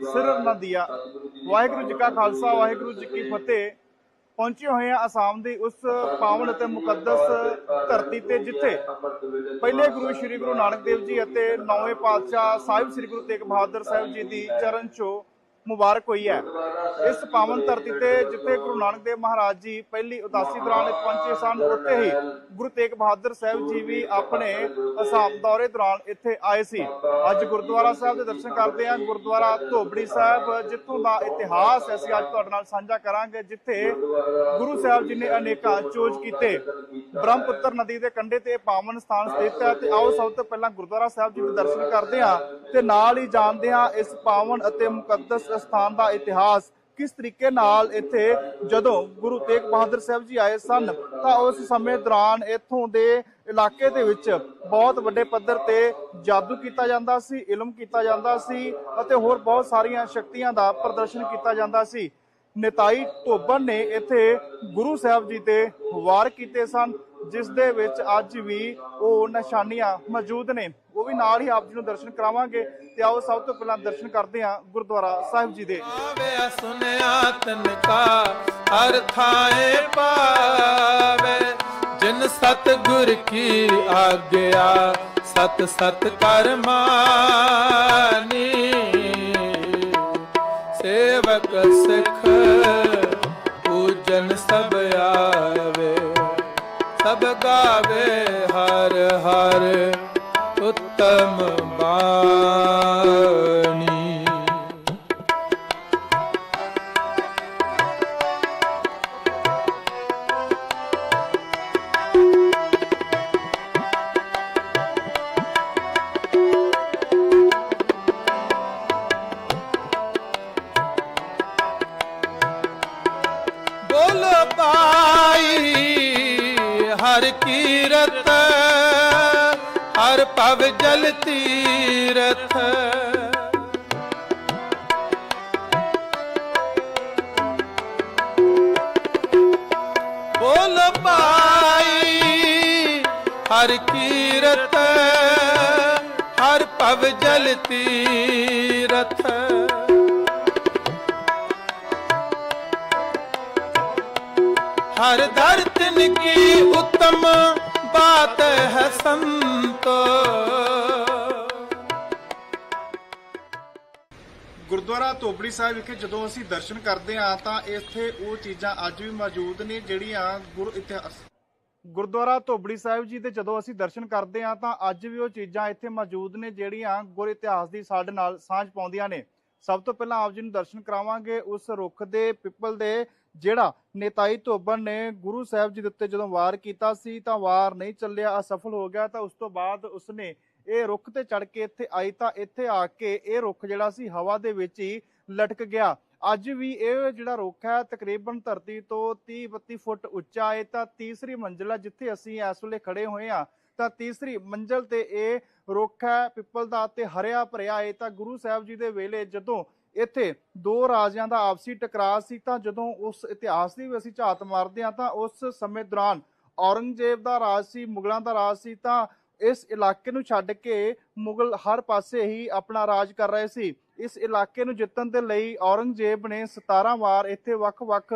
ਸਿਰ ਨ ਦਿਆ। ਵਾਹਿਗੁਰੂ ਜੀ ਕਾ ਖਾਲਸਾ, ਵਾਹਿਗੁਰੂ ਜੀ ਕੀ ਫਤਿਹ। ਪਹੁੰਚੇ ਹੋਏ ਆ ਅਸਾਮ ਦੀ ਉਸ ਪਾਵਨ ਅਤੇ ਮੁਕੱਦਸ ਧਰਤੀ ਤੇ ਜਿੱਥੇ ਪਹਿਲੇ ਗੁਰੂ ਸ੍ਰੀ ਗੁਰੂ ਨਾਨਕ ਦੇਵ ਜੀ ਅਤੇ ਨੌਵੇਂ ਪਾਤਸ਼ਾਹ ਸਾਹਿਬ ਸ੍ਰੀ ਗੁਰੂ ਤੇਗ ਬਹਾਦਰ ਸਾਹਿਬ ਜੀ ਦੀ ਚਰਨ ਛੋਹ ਮੁਬਾਰਕ ਹੋਈ ਹੈ। ਇਸ ਪਾਵਨ ਧਰਤੀ ਤੇ ਜਿੱਥੇ ਗੁਰੂ ਨਾਨਕ ਦੇਵ ਮਹਾਰਾਜ ਜੀ ਪਹਿਲੀ ਉਦਾਸੀ ਦੌਰਾਨ ਪਹੁੰਚੇ ਸਨ, ਉੱਥੇ ਹੀ ਗੁਰੂ ਤੇਗ ਬਹਾਦਰ ਸਾਹਿਬ ਜੀ ਵੀ ਆਪਣੇ ਅਸਾਮ ਦੌਰੇ ਦੌਰਾਨ ਇੱਥੇ ਆਏ ਸੀ। ਅੱਜ ਗੁਰਦੁਆਰਾ ਸਾਹਿਬ ਦੇ ਦਰਸ਼ਨ ਕਰਦੇ ਹਾਂ। ਗੁਰਦੁਆਰਾ ਧੋਬੜੀ ਸਾਹਿਬ, ਜਿੱਥੋਂ ਦਾ ਇਤਿਹਾਸ ਅਸੀਂ ਅੱਜ ਤੁਹਾਡੇ ਨਾਲ ਸਾਂਝਾ ਕਰਾਂਗੇ, ਜਿੱਥੇ ਗੁਰੂ ਸਾਹਿਬ ਜੀ ਨੇ ਅਨੇਕਾਂ ਚੋਜ ਕੀਤੇ। ਬ੍ਰਹਮਪੁੱਤਰ ਨਦੀ ਦੇ ਕੰਢੇ ਤੇ ਇਹ ਪਾਵਨ ਸਥਾਨ ਸਥਿਤ ਹੈ ਤੇ ਆਓ ਸਭ ਤੋਂ ਪਹਿਲਾਂ ਗੁਰਦੁਆਰਾ ਸਾਹਿਬ ਜੀ ਦੇ ਦਰਸ਼ਨ ਕਰਦੇ ਹਾਂ ਤੇ ਨਾਲ ਹੀ ਜਾਣਦੇ ਹਾਂ ਇਸ ਪਾਵਨ ਅਤੇ ਮੁਕੱਦਸ ਸਥਾਨ ਦਾ ਇਤਿਹਾਸ ਕਿਸ ਤਰੀਕੇ ਨਾਲ ਇੱਥੇ ਜਦੋਂ ਗੁਰੂ ਤੇਗ ਬਹਾਦਰ ਸਾਹਿਬ ਜੀ ਆਏ ਸਨ, ਤਾਂ ਉਸ ਸਮੇਂ ਦੌਰਾਨ ਇੱਥੋਂ ਦੇ ਇਲਾਕੇ ਦੇ ਵਿੱਚ ਬਹੁਤ ਵੱਡੇ ਪੱਧਰ ਤੇ ਜਾਦੂ ਕੀਤਾ ਜਾਂਦਾ ਸੀ, ਇਲਮ ਕੀਤਾ ਜਾਂਦਾ ਸੀ ਅਤੇ ਹੋਰ ਬਹੁਤ ਸਾਰੀਆਂ ਸ਼ਕਤੀਆਂ ਦਾ ਪ੍ਰਦਰਸ਼ਨ ਕੀਤਾ ਜਾਂਦਾ ਸੀ। ਨਿਤਾਈ ਢੋਬਨ ਨੇ ਇੱਥੇ ਗੁਰੂ ਸਾਹਿਬ ਜੀ ਤੇ ਵਾਰ ਕੀਤੇ ਸਨ, ਜਿਸ ਦੇ ਵਿੱਚ ਅੱਜ ਵੀ ਉਹ ਨਿਸ਼ਾਨੀਆਂ ਮੌਜੂਦ ਨੇ। ਉਹ ਵੀ ਨਾਲ ਹੀ ਆਪ ਜੀ ਨੂੰ ਦਰਸ਼ਨ ਕਰਾਵਾਂਗੇ ਤੇ ਆਓ ਸਭ ਤੋਂ ਪਹਿਲਾਂ ਦਰਸ਼ਨ ਕਰਦੇ ਹਾਂ ਗੁਰਦੁਆਰਾ ਸਾਹਿਬ ਜੀ ਦੇ। ਆਵੇ ਸੁਨਿਆ ਤਨ ਕਾ, ਹਰ ਥਾਏ ਪਾਵੇ ਜਿਨ ਸਤ ਗੁਰ ਕੀ ਆਗਿਆ, ਸਤ ਸਤ ਕਰ ਸੇਵਕ ਸਿੱਖ ਪੂਜਨ ਸਭ ਆਵੇ, ਸਭ ਗਾਵੇ ਹਰ ਹਰ। ਉਤਮ ਬਾਣੀ ਬੋਲ ਪਾਈ ਹਰ ਕੀ ਭਵ ਜਲ ਤੀਰਥ। ਬੋਲ ਪਾਈ ਹਰ ਕੀਰਤ, ਹਰ ਭਵ ਜਲ ਤੀਰਥ। ਹਰ ਦਰ ਕੀ ਉਤਮ ਬਾਤ ਹੈ ਸੰਤ। ਗੁਰਦੁਆਰਾ ਧੋਬੜੀ ਸਾਹਿਬ ਵਿਖੇ ਜਦੋਂ ਅਸੀਂ ਦਰਸ਼ਨ ਕਰਦੇ ਹਾਂ ਤਾਂ ਇੱਥੇ ਉਹ ਚੀਜ਼ਾਂ ਅੱਜ ਵੀ ਮੌਜੂਦ ਨੇ ਜਿਹੜੀਆਂ ਗੁਰ ਇਤਿਹਾਸ ਗੁਰਦੁਆਰਾ ਧੋਬੜੀ ਸਾਹਿਬ ਜੀ ਦੇ ਜਦੋਂ ਅਸੀਂ ਦਰਸ਼ਨ ਕਰਦੇ ਹਾਂ ਤਾਂ ਅੱਜ ਵੀ ਉਹ ਚੀਜ਼ਾਂ ਇੱਥੇ ਮੌਜੂਦ ਨੇ ਜਿਹੜੀਆਂ ਗੁਰ ਇਤਿਹਾਸ ਦੀ ਸਾਡੇ ਨਾਲ ਸਾਂਝ ਪਾਉਂਦੀਆਂ ਨੇ। ਸਭ ਤੋਂ ਪਹਿਲਾਂ ਆਪ ਜੀ ਨੂੰ ਦਰਸ਼ਨ ਕਰਾਵਾਂਗੇ ਉਸ ਰੁੱਖ ਦੇ ਪਿੱਪਲ ਦੇ ਜਿਹੜਾ ਨੇਤਾਈ ਧੋਬਣ ਨੇ ਗੁਰੂ ਸਾਹਿਬ ਜੀ ਦੇ ਉੱਤੇ ਜਦੋਂ ਵਾਰ ਕੀਤਾ ਸੀ ਤਾਂ ਵਾਰ ਨਹੀਂ ਚੱਲਿਆ, ਅਸਫਲ ਹੋ ਗਿਆ ਤਾਂ ਉਸ ਤੋਂ ਬਾਅਦ ਉਸਨੇ ਇਹ ਰੁੱਖ ਤੇ ਚੜ ਕੇ ਇੱਥੇ ਆਈ ਤਾਂ ਇੱਥੇ ਆ ਕੇ ਇਹ ਰੁੱਖ ਜਿਹੜਾ ਸੀ ਹਵਾ ਦੇ ਵਿੱਚ ਹੀ ਲਟਕ ਗਿਆ। ਅੱਜ ਵੀ ਇਹ ਜਿਹੜਾ ਰੁੱਖ ਹੈ ਤਕਰੀਬਨ ਧਰਤੀ ਤੋਂ 30 32 ਫੁੱਟ ਉੱਚਾ ਹੈ ਤਾਂ ਤੀਸਰੀ ਮੰਜ਼ਿਲ ਹੈ ਜਿੱਥੇ ਅਸੀਂ ਇਸ ਵੇਲੇ ਖੜੇ ਹੋਏ ਹਾਂ। ਤਾਂ ਤੀਸਰੀ ਮੰਜ਼ਿਲ ਤੇ ਇਹ ਰੁੱਖ ਹੈ ਪਿੱਪਲ ਦਾ ਤੇ ਹਰਿਆ ਭਰਿਆ ਹੈ ਤਾਂ ਗੁਰੂ ਸਾਹਿਬ ਜੀ ਦੇ ਵੇਲੇ ਜਦੋਂ ਇੱਥੇ ਦੋ ਰਾਜਿਆਂ ਦਾ ਆਪਸੀ ਟਕਰਾਅ ਸੀ, ਤਾਂ ਜਦੋਂ ਉਸ ਇਤਿਹਾਸ ਦੀ ਵੀ ਅਸੀਂ ਝਾਤ ਮਾਰਦੇ ਹਾਂ, ਤਾਂ ਉਸ ਸਮੇਂ ਦੌਰਾਨ ਔਰੰਗਜ਼ੇਬ ਦਾ ਰਾਜ ਸੀ, ਮੁਗਲਾਂ ਦਾ ਰਾਜ ਸੀ, ਤਾਂ ਇਸ ਇਲਾਕੇ ਨੂੰ ਛੱਡ ਕੇ ਮੁਗਲ ਹਰ ਪਾਸੇ ਹੀ ਆਪਣਾ ਰਾਜ ਕਰ ਰਹੇ ਸੀ। ਇਸ ਇਲਾਕੇ ਨੂੰ ਜਿੱਤਣ ਦੇ ਲਈ ਔਰੰਗਜ਼ੇਬ ਨੇ 17 ਵਾਰ ਇੱਥੇ ਵੱਖ-ਵੱਖ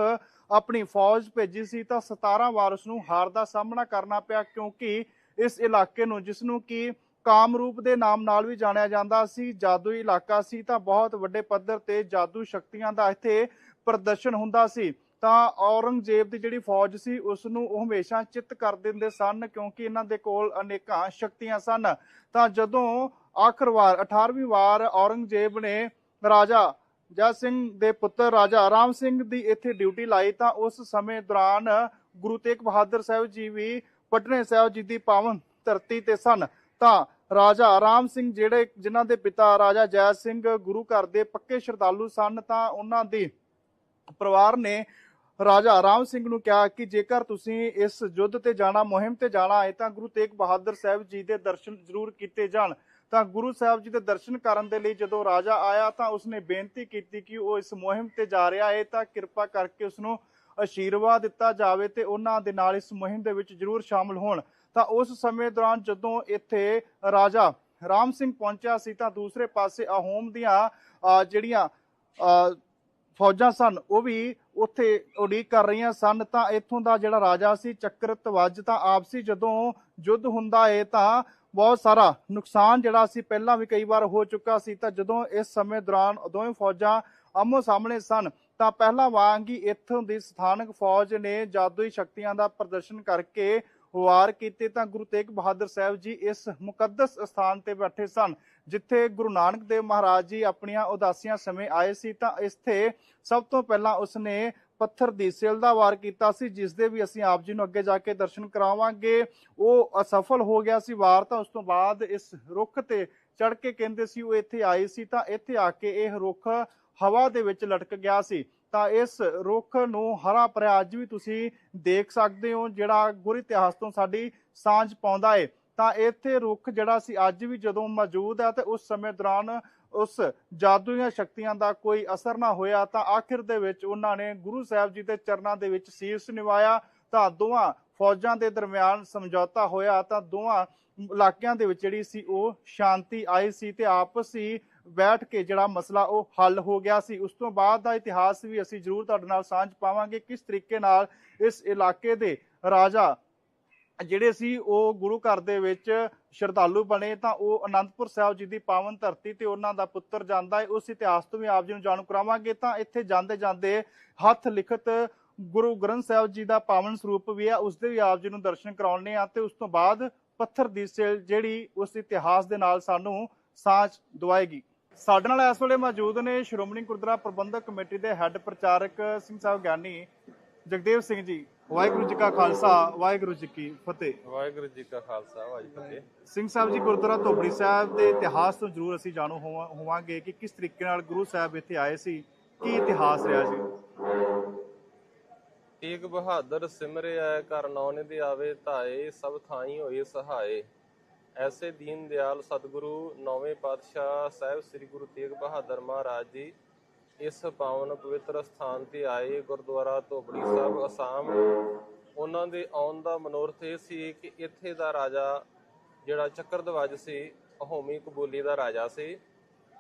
ਆਪਣੀ ਫੌਜ ਭੇਜੀ ਸੀ, ਤਾਂ 17 ਵਾਰ ਉਸ ਨੂੰ ਹਾਰ ਦਾ ਸਾਹਮਣਾ ਕਰਨਾ ਪਿਆ, ਕਿਉਂਕਿ ਇਸ ਇਲਾਕੇ ਨੂੰ ਜਿਸ ਨੂੰ ਕਿ ਕਾਮਰੂਪ ਦੇ ਨਾਮ ਨਾਲ ਵੀ ਜਾਣਿਆ ਜਾਂਦਾ ਸੀ ਜਾਦੂਈ ਇਲਾਕਾ ਸੀ ਤਾਂ ਬਹੁਤ ਵੱਡੇ ਪੱਧਰ ਤੇ ਜਾਦੂ ਸ਼ਕਤੀਆਂ ਦਾ ਇੱਥੇ ਪ੍ਰਦਰਸ਼ਨ ਹੁੰਦਾ ਸੀ। ਤਾਂ ਔਰੰਗਜ਼ੇਬ ਦੀ ਜਿਹੜੀ ਫੌਜ ਸੀ ਉਸ ਨੂੰ ਉਹ ਹਮੇਸ਼ਾ ਚਿੱਤ ਕਰ ਦਿੰਦੇ ਸਨ ਕਿਉਂਕਿ ਇਹਨਾਂ ਦੇ ਕੋਲ ਅਨੇਕਾਂ ਸ਼ਕਤੀਆਂ ਸਨ। ਤਾਂ ਜਦੋਂ ਆਖਰ ਵਾਰ 18ਵੀਂ ਵਾਰ ਔਰੰਗਜ਼ੇਬ ਨੇ ਰਾਜਾ ਜੈ ਸਿੰਘ ਦੇ ਪੁੱਤਰ ਰਾਜਾ ਰਾਮ ਸਿੰਘ ਦੀ ਇੱਥੇ ਡਿਊਟੀ ਲਾਈ ਤਾਂ ਉਸ ਸਮੇਂ ਦੌਰਾਨ ਗੁਰੂ ਤੇਗ ਬਹਾਦਰ ਸਾਹਿਬ ਜੀ ਵੀ ਪਟਨੇ ਸਾਹਿਬ ਜੀ ਦੀ ਪਾਵਨ ਧਰਤੀ ਤੇ ਸਨ। ਤਾਂ ਰਾਜਾ ਰਾਮ ਸਿੰਘ ਜਿਹੜੇ ਜਿਨ੍ਹਾਂ ਦੇ ਪਿਤਾ ਰਾਜਾ ਜੈ ਸਿੰਘ ਗੁਰੂ ਘਰ ਦੇ ਪੱਕੇ ਸ਼ਰਧਾਲੂ ਸਨ, ਤਾਂ ਉਹਨਾਂ ਦੀ ਪਰਿਵਾਰ ਨੇ ਰਾਜਾ ਰਾਮ ਸਿੰਘ ਨੂੰ ਕਿਹਾ ਕਿ ਜੇਕਰ ਤੁਸੀਂ ਇਸ ਯੁੱਧ ਤੇ ਜਾਣਾ, ਮੁਹਿੰਮ ਤੇ ਜਾਣਾ ਹੈ, ਤਾਂ ਗੁਰੂ ਤੇਗ ਬਹਾਦਰ ਸਾਹਿਬ ਜੀ ਦੇ ਦਰਸ਼ਨ ਜ਼ਰੂਰ ਕੀਤੇ ਜਾਣ। ਤਾਂ ਗੁਰੂ ਸਾਹਿਬ ਜੀ ਦੇ ਦਰਸ਼ਨ ਕਰਨ ਦੇ ਲਈ ਜਦੋਂ ਰਾਜਾ ਆਇਆ, ਤਾਂ ਉਸਨੇ ਬੇਨਤੀ ਕੀਤੀ ਕਿ ਉਹ ਇਸ ਮੁਹਿੰਮ ਤੇ ਜਾ ਰਿਹਾ ਹੈ, ਤਾਂ ਕਿਰਪਾ ਕਰਕੇ ਉਸ ਨੂੰ ਅਸ਼ੀਰਵਾਦ ਦਿੱਤਾ ਜਾਵੇ ਤੇ ਉਹਨਾਂ ਦੇ ਨਾਲ ਇਸ ਮੁਹਿੰਮ ਦੇ ਵਿੱਚ ਜ਼ਰੂਰ ਸ਼ਾਮਲ ਹੋਣ। ਤਾਂ ਉਸ ਸਮੇਂ ਦੌਰਾਨ ਜਦੋਂ ਇੱਥੇ ਰਾਜਾ ਰਾਮ ਸਿੰਘ ਪਹੁੰਚਿਆ ਸੀ ਤਾਂ ਦੂਸਰੇ ਪਾਸੇ ਅਹੋਮ ਦੀਆਂ ਜਿਹੜੀਆਂ ਫੌਜਾਂ ਸਨ, ਉਹ ਵੀ ਉੱਥੇ ਉਡੀਕ ਕਰ ਰਹੀਆਂ ਸਨ। ਤਾਂ ਇੱਥੋਂ ਦਾ ਜਿਹੜਾ ਰਾਜਾ ਸੀ, ਚੱਕਰਤਵਜ ਤਾਂ ਆਪਸੀ ਜਦੋਂ ਯੁੱਧ ਹੁੰਦਾ ਏ ਤਾਂ ਬਹੁਤ ਸਾਰਾ ਨੁਕਸਾਨ ਜਿਹੜਾ ਸੀ, ਪਹਿਲਾਂ ਵੀ ਕਈ ਵਾਰ ਹੋ ਚੁੱਕਾ ਸੀ। ਤਾਂ ਜਦੋਂ ਇਸ ਸਮੇਂ ਦੌਰਾਨ ਦੋਵੇਂ ਫੌਜਾਂ ਆਮੋ ਸਾਹਮਣੇ ਸਨ, ਤਾਂ ਪਹਿਲਾਂ ਵਾਂਗ ਹੀ ਇੱਥੋਂ ਦੀ ਸਥਾਨਕ ਫੌਜ ਨੇ ਜਾਦੂਈ ਸ਼ਕਤੀਆਂ ਦਾ ਪ੍ਰਦਰਸ਼ਨ ਕਰਕੇ ਵਾਰ ਕੀਤੇ ਤਾਂ ਗੁਰੂ ਤੇਗ ਬਹਾਦਰ ਸਾਹਿਬ ਜੀ ਇਸ ਮੁਕੱਦਸ ਸਥਾਨ ਤੇ ਬੈਠੇ ਸਨ, ਜਿੱਥੇ ਗੁਰੂ ਨਾਨਕ ਦੇਵ ਮਹਾਰਾਜ ਜੀ ਆਪਣੀਆਂ ਉਦਾਸੀਆਂ ਸਮੇਂ ਆਏ ਸੀ ਤਾਂ ਇੱਥੇ ਸਭ ਤੋਂ ਪਹਿਲਾਂ ਉਸਨੇ ਪੱਥਰ ਦੀ ਸਿਲ ਦਾ ਵਾਰ ਕੀਤਾ ਸੀ, ਜਿਸ ਦੇ ਵੀ ਅਸੀਂ ਆਪ ਜੀ ਨੂੰ ਅੱਗੇ ਜਾ ਕੇ ਦਰਸ਼ਨ ਕਰਾਵਾਂਗੇ। ਉਹ ਅਸਫਲ ਹੋ ਗਿਆ ਸੀ, ਵਾਰ ਤਾਂ ਉਸ ਤੋਂ ਬਾਅਦ ਇਸ ਰੁੱਖ ਤੇ ਚੜ ਕੇ ਕਹਿੰਦੇ ਸੀ, ਉਹ ਇੱਥੇ ਆਏ ਸੀ ਤਾਂ ਇੱਥੇ ਆ ਕੇ ਇਹ ਰੁੱਖ ਹਵਾ ਦੇ ਵਿੱਚ ਲਟਕ ਗਿਆ ਸੀ। ਤਾਂ ਇਸ ਰੁੱਖ ਨੂੰ ਹਰਾ ਭਰਿਆ ਅੱਜ ਵੀ ਤੁਸੀਂ ਦੇਖ ਸਕਦੇ ਹੋ, ਜਿਹੜਾ ਗੁਰ ਇਤਿਹਾਸ ਤੋਂ ਸਾਡੀ ਸਾਂਝ ਪਾਉਂਦਾ ਏ। ਤਾਂ ਇੱਥੇ ਰੁੱਖ ਜਿਹੜਾ ਸੀ, ਅੱਜ ਵੀ ਜਦੋਂ ਮੌਜੂਦ ਹੈ ਤੇ ਉਸ ਸਮੇਂ ਦੌਰਾਨ ਉਸ ਜਾਦੂਈਆਂ ਸ਼ਕਤੀਆਂ ਦਾ ਕੋਈ ਅਸਰ ਨਾ ਹੋਇਆ, ਤਾਂ ਆਖਿਰ ਦੇ ਵਿੱਚ ਉਹਨਾਂ ਨੇ ਗੁਰੂ ਸਾਹਿਬ ਜੀ ਦੇ ਚਰਨਾਂ ਦੇ ਵਿੱਚ ਸੀਸ ਨਿਵਾਇਆ। ਤਾਂ ਦੋਵਾਂ ਫੌਜਾਂ ਦੇ ਦਰਮਿਆਨ ਸਮਝੌਤਾ ਹੋਇਆ, ਤਾਂ ਦੋਵਾਂ ਇਲਾਕਿਆਂ ਦੇ ਵਿੱਚ ਜਿਹੜੀ ਸੀ, ਉਹ ਸ਼ਾਂਤੀ ਆਈ ਸੀ ਤੇ ਆਪਸ ਹੀ ਬੈਠ ਕੇ ਜਿਹੜਾ ਮਸਲਾ ਉਹ ਹੱਲ ਹੋ ਗਿਆ ਸੀ। ਉਸ ਤੋਂ ਬਾਅਦ ਦਾ ਇਤਿਹਾਸ ਵੀ ਅਸੀਂ ਜ਼ਰੂਰ ਤੁਹਾਡੇ ਨਾਲ ਸਾਂਝ ਪਾਵਾਂਗੇ ਕਿਸ ਤਰੀਕੇ ਨਾਲ ਇਸ ਇਲਾਕੇ ਦੇ ਰਾਜਾ ਜਿਹੜੇ ਸੀ ਉਹ ਗੁਰੂ ਘਰ ਦੇ ਵਿੱਚ ਸ਼ਰਧਾਲੂ ਬਣੇ ਤਾਂ ਉਹ ਅਨੰਦਪੁਰ ਸਾਹਿਬ ਜੀ ਦੀ ਪਾਵਨ ਧਰਤੀ ਤੇ ਉਹਨਾਂ ਦਾ ਪੁੱਤਰ ਜਾਂਦਾ ਹੈ। ਉਸ ਇਤਿਹਾਸ ਤੋਂ ਵੀ ਆਪ ਜੀ ਨੂੰ ਜਾਣੂ ਕਰਾਵਾਂਗੇ ਤਾਂ ਇੱਥੇ ਜਾਂਦੇ ਜਾਂਦੇ ਹੱਥ ਲਿਖਤ ਗੁਰੂ ਗ੍ਰੰਥ ਸਾਹਿਬ ਜੀ ਦਾ ਪਾਵਨ ਸਰੂਪ ਵੀ ਹੈ। ਉਸ ਦੇ ਵੀ ਆਪ ਜੀ ਨੂੰ ਦਰਸ਼ਨ ਕਰਾਉਣੇ ਆ ਤੇ ਉਸ ਤੋਂ ਬਾਅਦ ਪੱਥਰ ਦੀ ਸੇਲ ਜਿਹੜੀ ਉਸ ਇਤਿਹਾਸ ਦੇ ਨਾਲ ਸਾਨੂੰ ਸਾਂਝ ਦਵਾਏਗੀ। ਸਾਡੇ ਨਾਲ ਇਸ ਵੇਲੇ ਮੌਜੂਦ ਨੇ ਸ਼੍ਰੋਮਣੀ ਗੁਰਦੁਆਰਾ ਪ੍ਰਬੰਧਕ ਕਮੇਟੀ ਦੇ ਹੈੱਡ ਪ੍ਰਚਾਰਕ ਸਿੰਘ ਸਾਹਿਬ ਗਿਆਨੀ ਜਗਦੇਵ ਸਿੰਘ ਜੀ ਵਾਹਿਗੁਰੂ ਜੀ ਕਾ ਖਾਲਸਾ ਵਾਹਿਗੁਰੂ ਜੀ ਕੀ ਫਤਿਹ। ਵਾਹਿਗੁਰੂ ਜੀ ਕਾ ਖਾਲਸਾ ਵਾਹਿਗੁਰੂ ਜੀ ਕੀ ਫਤਿਹ। ਸਿੰਘ ਸਾਹਿਬ ਜੀ ਗੁਰਦੁਆਰਾ ਧੋਬੜੀ ਸਾਹਿਬ ਦੇ ਇਤਿਹਾਸ ਤੋਂ ਜ਼ਰੂਰ ਅਸੀਂ ਜਾਣੂ ਹੋਵਾਂ- ਹੋਵਾਂਗੇ ਕਿ ਕਿਸ ਤਰੀਕੇ ਨਾਲ ਗੁਰੂ ਸਾਹਿਬ ਇੱਥੇ ਆਏ ਸੀ ਕੀ ਇਤਿਹਾਸ ਰਿਹਾ ਸੀ? ਤੇਗ ਬਹਾਦਰ ਸਿਮਰਿਆ ਕਰ ਨੌਨ ਦੇ ਆਵੇ ਧਾਏ ਸਭ ਥਾਈ ਹੋਏ ਸਹਾਏ। ਐਸੇ ਦੀਨ ਦਿਆਲ ਸਤਿਗੁਰੂ, ਨੌਵੇਂ ਪਾਤਸ਼ਾਹ ਸਾਹਿਬ ਸ੍ਰੀ ਗੁਰੂ ਤੇਗ ਬਹਾਦਰ ਮਹਾਰਾਜ ਜੀ, ਇਸ ਪਾਵਨ ਪਵਿੱਤਰ ਸਥਾਨ ਤੇ ਆਏ ਗੁਰਦੁਆਰਾ ਧੋਬੜੀ ਸਾਹਿਬ ਅਸਾਮ। ਉਹਨਾਂ ਦੇ ਆਉਣ ਦਾ ਮਨੋਰਥ ਇਹ ਸੀ ਕਿ ਇੱਥੇ ਦਾ ਰਾਜਾ ਜਿਹੜਾ ਚੱਕਰਦਵਾਜ ਸੀ ਅਹੋਮੀ ਕਬੂਲੀ ਦਾ ਰਾਜਾ ਸੀ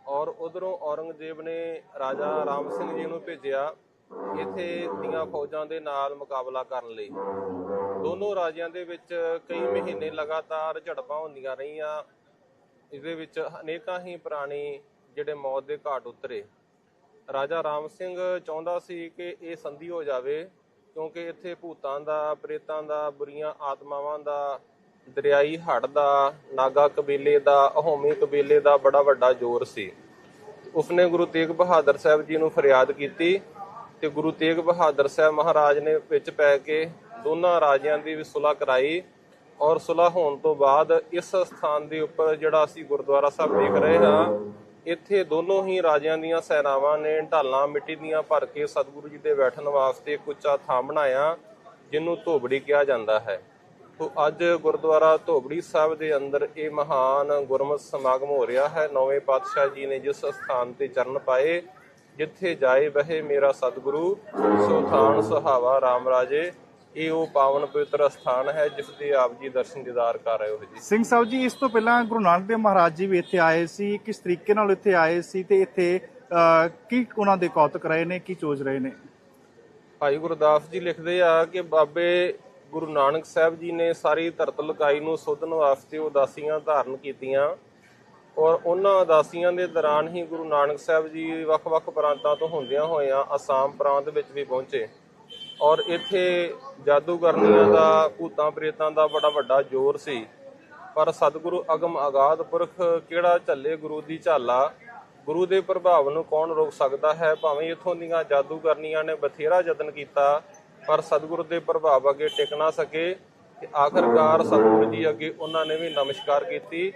ਔਰ ਉਧਰੋਂ ਔਰੰਗਜ਼ੇਬ ਨੇ ਰਾਜਾ ਰਾਮ ਸਿੰਘ ਜੀ ਨੂੰ ਭੇਜਿਆ ਇੱਥੇ ਦੀਆਂ ਫੌਜਾਂ ਦੇ ਨਾਲ ਮੁਕਾਬਲਾ ਕਰਨ ਲਈ। ਦੋਨੋਂ ਰਾਜਿਆਂ ਦੇ ਵਿੱਚ ਕਈ ਮਹੀਨੇ ਲਗਾਤਾਰ ਝੜਪਾਂ ਹੁੰਦੀਆਂ ਰਹੀਆਂ। ਇਹਦੇ ਵਿੱਚ ਅਨੇਕਾਂ ਹੀ ਪ੍ਰਾਣੀ ਜਿਹੜੇ ਮੌਤ ਦੇ ਘਾਟ ਉਤਰੇ। ਰਾਜਾ ਰਾਮ ਸਿੰਘ ਚਾਹੁੰਦਾ ਸੀ ਕਿ ਇਹ ਸੰਧੀ ਹੋ ਜਾਵੇ, ਕਿਉਂਕਿ ਇੱਥੇ ਭੂਤਾਂ ਦਾ, ਪ੍ਰੇਤਾਂ ਦਾ, ਬੁਰੀਆਂ ਆਤਮਾਵਾਂ ਦਾ, ਦਰਿਆਈ ਹੜ ਦਾ, ਨਾਗਾ ਕਬੀਲੇ ਦਾ, ਅਹੋਮੀ ਕਬੀਲੇ ਦਾ ਬੜਾ ਵੱਡਾ ਜ਼ੋਰ ਸੀ। ਉਸਨੇ ਗੁਰੂ ਤੇਗ ਬਹਾਦਰ ਸਾਹਿਬ ਜੀ ਨੂੰ ਫਰਿਆਦ ਕੀਤੀ ਤੇ ਗੁਰੂ ਤੇਗ ਬਹਾਦਰ ਸਾਹਿਬ ਮਹਾਰਾਜ ਨੇ ਵਿੱਚ ਪੈ ਕੇ ਦੋਨਾਂ ਰਾਜਿਆਂ ਦੀ ਵੀ ਸੁਲ੍ਹਾ ਕਰਾਈ ਔਰ ਸੁਲ੍ਹਾ ਹੋਣ ਤੋਂ ਬਾਅਦ ਇਸ ਸਥਾਨ ਦੇ ਉੱਪਰ ਜਿਹੜਾ ਅਸੀਂ ਗੁਰਦੁਆਰਾ ਸਾਹਿਬ ਦੇਖ ਰਹੇ ਹਾਂ, ਇੱਥੇ ਦੋਨੋਂ ਹੀ ਰਾਜਿਆਂ ਦੀਆਂ ਸੈਨਾਵਾਂ ਨੇ ਢਾਲਾਂ ਮਿੱਟੀ ਦੀਆਂ ਭਰ ਕੇ ਸਤਿਗੁਰੂ ਜੀ ਦੇ ਬੈਠਣ ਵਾਸਤੇ ਇੱਕ ਉੱਚਾ ਥਾਂ ਬਣਾਇਆ, ਜਿਹਨੂੰ ਧੋਬੜੀ ਕਿਹਾ ਜਾਂਦਾ ਹੈ। ਤੋ ਅੱਜ ਗੁਰਦੁਆਰਾ ਧੋਬੜੀ ਸਾਹਿਬ ਦੇ ਅੰਦਰ ਇਹ ਮਹਾਨ ਗੁਰਮਤਿ ਸਮਾਗਮ ਹੋ ਰਿਹਾ ਹੈ। ਨੌਵੇਂ ਪਾਤਸ਼ਾਹ ਜੀ ਨੇ ਜਿਸ ਸਥਾਨ ਤੇ ਚਰਨ ਪਾਏ, ਜਿੱਥੇ ਜਾਏ ਬਹੇ ਮੇਰਾ ਸਤਿਗੁਰੂ, ਸੋ ਥਾਨ ਸੁਹਾਵਾ RAM ਰਾਜੇ। ਇਹ ਉਹ ਪਾਵਨ ਪਵਿੱਤਰ ਸਥਾਨ ਹੈ ਜਿਸ ਦੇ ਆਪ ਜੀ ਦਰਸ਼ਨ ਦੀਦਾਰ ਕਰ ਰਹੇ ਹੋ ਜੀ। ਸਿੰਘ ਸਾਹਿਬ ਜੀ ਇਸ ਤੋਂ ਪਹਿਲਾਂ ਗੁਰੂ ਨਾਨਕ ਦੇਵ ਮਹਾਰਾਜ ਜੀ ਵੀ ਇੱਥੇ ਆਏ ਸੀ ਕਿਸ ਤਰੀਕੇ ਨਾਲ ਇੱਥੇ ਆਏ ਸੀ ਤੇ ਇੱਥੇ ਕੀ ਉਹਨਾਂ ਦੇ ਕੌਤਕ ਰਹੇ ਨੇ ਕੀ ਚੋਜ ਰਹੇ ਨੇ? ਭਾਈ ਗੁਰਦਾਸ ਜੀ ਲਿਖਦੇ ਆ ਕਿ ਬਾਬੇ ਗੁਰੂ ਨਾਨਕ ਸਾਹਿਬ ਜੀ ਨੇ ਸਾਰੀ ਧਰਤ ਲੁਕਾਈ ਨੂੰ ਸੋਧਣ ਵਾਸਤੇ ਉਦਾਸੀਆਂ ਧਾਰਨ ਕੀਤੀਆਂ ਔਰ ਉਹਨਾਂ ਉਦਾਸੀਆਂ ਦੇ ਦੌਰਾਨ ਹੀ ਗੁਰੂ ਨਾਨਕ ਸਾਹਿਬ ਜੀ ਵੱਖ-ਵੱਖ ਪ੍ਰਾਂਤਾਂ ਤੋਂ ਹੁੰਦਿਆਂ ਹੋਇਆਂ ਅਸਾਮ ਪ੍ਰਾਂਤ ਵਿੱਚ ਵੀ ਪਹੁੰਚੇ। ਔਰ ਇੱਥੇ ਜਾਦੂਗਰਨੀਆਂ ਦਾ, ਭੂਤਾਂ ਪ੍ਰੇਤਾਂ ਦਾ ਬੜਾ ਵੱਡਾ ਜ਼ੋਰ ਸੀ। ਪਰ ਸਤਿਗੁਰੂ ਅਗਮ ਆਗਾਦ ਪੁਰਖ ਕਿਹੜਾ ਝੱਲੇ ਗੁਰੂ ਦੀ ਝਾਲਾ? ਗੁਰੂ ਦੇ ਪ੍ਰਭਾਵ ਨੂੰ ਕੌਣ ਰੋਕ ਸਕਦਾ ਹੈ? ਭਾਵੇਂ ਇਥੋਂ ਦੀਆਂ ਜਾਦੂਗਰਨੀਆਂ ਨੇ ਬਥੇਰਾ ਯਤਨ ਕੀਤਾ, ਪਰ ਸਤਿਗੁਰੂ ਦੇ ਪ੍ਰਭਾਵ ਅੱਗੇ ਟਿਕ ਨਾ ਸਕੇ। ਤੇ ਆਖਰਕਾਰ ਸਤਿਗੁਰੂ ਜੀ ਅੱਗੇ ਉਹਨਾਂ ਨੇ ਵੀ ਨਮਸਕਾਰ ਕੀਤੀ।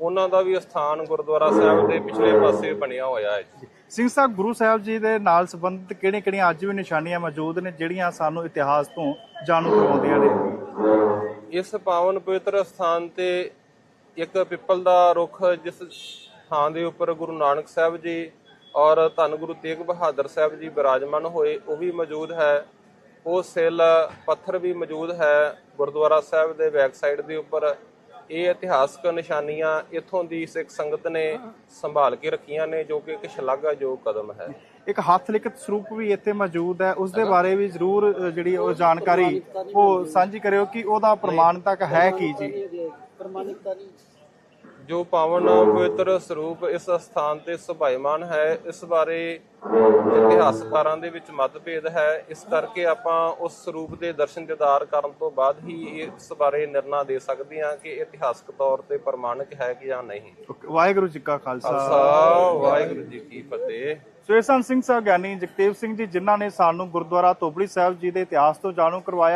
ਉਹਨਾਂ ਦਾ ਵੀ ਸਥਾਨ ਗੁਰਦੁਆਰਾ ਸਾਹਿਬ ਦੇ ਪਿਛਲੇ ਪਾਸੇ ਬਣਿਆ ਹੋਇਆ ਹੈ ਜੀ। ਸਿੰਘ ਸਾਹਿਬ ਗੁਰੂ ਸਾਹਿਬ ਜੀ ਦੇ ਨਾਲ ਸੰਬੰਧਿਤ ਕਿਹੜੀਆਂ-ਕਿਹੜੀਆਂ ਅੱਜ ਵੀ ਨਿਸ਼ਾਨੀਆਂ ਮੌਜੂਦ ਨੇ ਜਿਹੜੀਆਂ ਸਾਨੂੰ ਇਤਿਹਾਸ ਤੋਂ ਜਾਣੂ ਕਰਵਾਉਂਦੀਆਂ ਨੇ? ਇਸ ਪਾਵਨ ਪਵਿੱਤਰ ਸਥਾਨ ਤੇ ਇੱਕ ਪਿੱਪਲ ਦਾ ਰੁੱਖ ਜਿਸ ਥਾਂ ਦੇ ਉੱਪਰ ਗੁਰੂ ਨਾਨਕ ਸਾਹਿਬ ਜੀ ਔਰ ਧੰਨ ਗੁਰੂ ਤੇਗ ਬਹਾਦਰ ਸਾਹਿਬ ਜੀ ਬਿਰਾਜਮਾਨ ਹੋਏ ਉਹ ਵੀ ਮੌਜੂਦ ਹੈ। ਉਹ ਸਿਲ ਪੱਥਰ ਵੀ ਮੌਜੂਦ ਹੈ ਗੁਰਦੁਆਰਾ ਸਾਹਿਬ ਦੇ ਬੈਕ ਸਾਈਡ ਦੇ ਉੱਪਰ। ਇਹ ਇਤਿਹਾਸਕ ਨਿਸ਼ਾਨੀਆਂ ਇੱਥੋਂ ਦੀ ਸਿੱਖ ਸੰਗਤ ਨੇ ਸੰਭਾਲ ਕੇ ਰੱਖੀਆਂ ਨੇ ਜੋ ਕਿ ਇੱਕ ਸ਼ਲਾਘਾਯੋਗ ਕਦਮ ਹੈ। ਇੱਕ ਹੱਥ ਲਿਖਤ ਸਰੂਪ ਵੀ ਇੱਥੇ ਮੌਜੂਦ ਹੈ। ਉਸ ਦੇ ਬਾਰੇ ਵੀ ਜ਼ਰੂਰ ਜਿਹੜੀ ਉਹ ਜਾਣਕਾਰੀ ਉਹ ਸਾਂਝੀ ਕਰਿਓ ਕਿ ਉਹਦਾ ਪ੍ਰਮਾਣਿਤਕ ਹੈ ਕੀ ਜੀ? ਜੋ ਪਾਵਨ ਪਵਿੱਤਰ ਸਰੂਪ ਇਸ ਸਥਾਨ ਤੇ ਸੁਭਾਇਮਾਨ ਹੈ ਇਸ ਬਾਰੇ ਇਤਿਹਾਸਕਾਰਾਂ ਦੇ ਵਿੱਚ ਮਤਭੇਦ ਹੈ। ਇਸ ਕਰਕੇ ਆਪਾਂ ਉਸ ਸਰੂਪ ਦੇ ਦਰਸ਼ਨ ਦੀਦਾਰ ਕਰਨ ਤੋਂ ਬਾਅਦ ਹੀ ਇਸ ਬਾਰੇ ਨਿਰਣਾ ਦੇ ਸਕਦੇ ਹਾਂ ਕਿ ਇਤਿਹਾਸਕ ਤੌਰ ਤੇ ਪ੍ਰਮਾਣਿਕ ਹੈ ਕਿ ਜਾਂ ਨਹੀਂ। ਵਾਹਿਗੁਰੂ ਜੀ ਕਾ ਖਾਲਸਾ। ਵਾਹਿਗੁਰੂ ਜੀ ਕੀ ਫਤਿਹ। ਸੋ ਇਹ ਸਨ ਸਿੰਘ ਸਾਹਿਬ ਗਿਆਨੀ ਜਗਤੇਵ ਸਿੰਘ ਜੀ ਜਿਨ੍ਹਾਂ ਨੇ ਸਾਨੂੰ ਗੁਰਦੁਆਰਾ ਤੋਬੜੀ ਸਾਹਿਬ ਜੀ ਦੇ ਇਤਿਹਾਸ ਤੋਂ ਜਾਣੂ ਕਰਵਾਇਆ।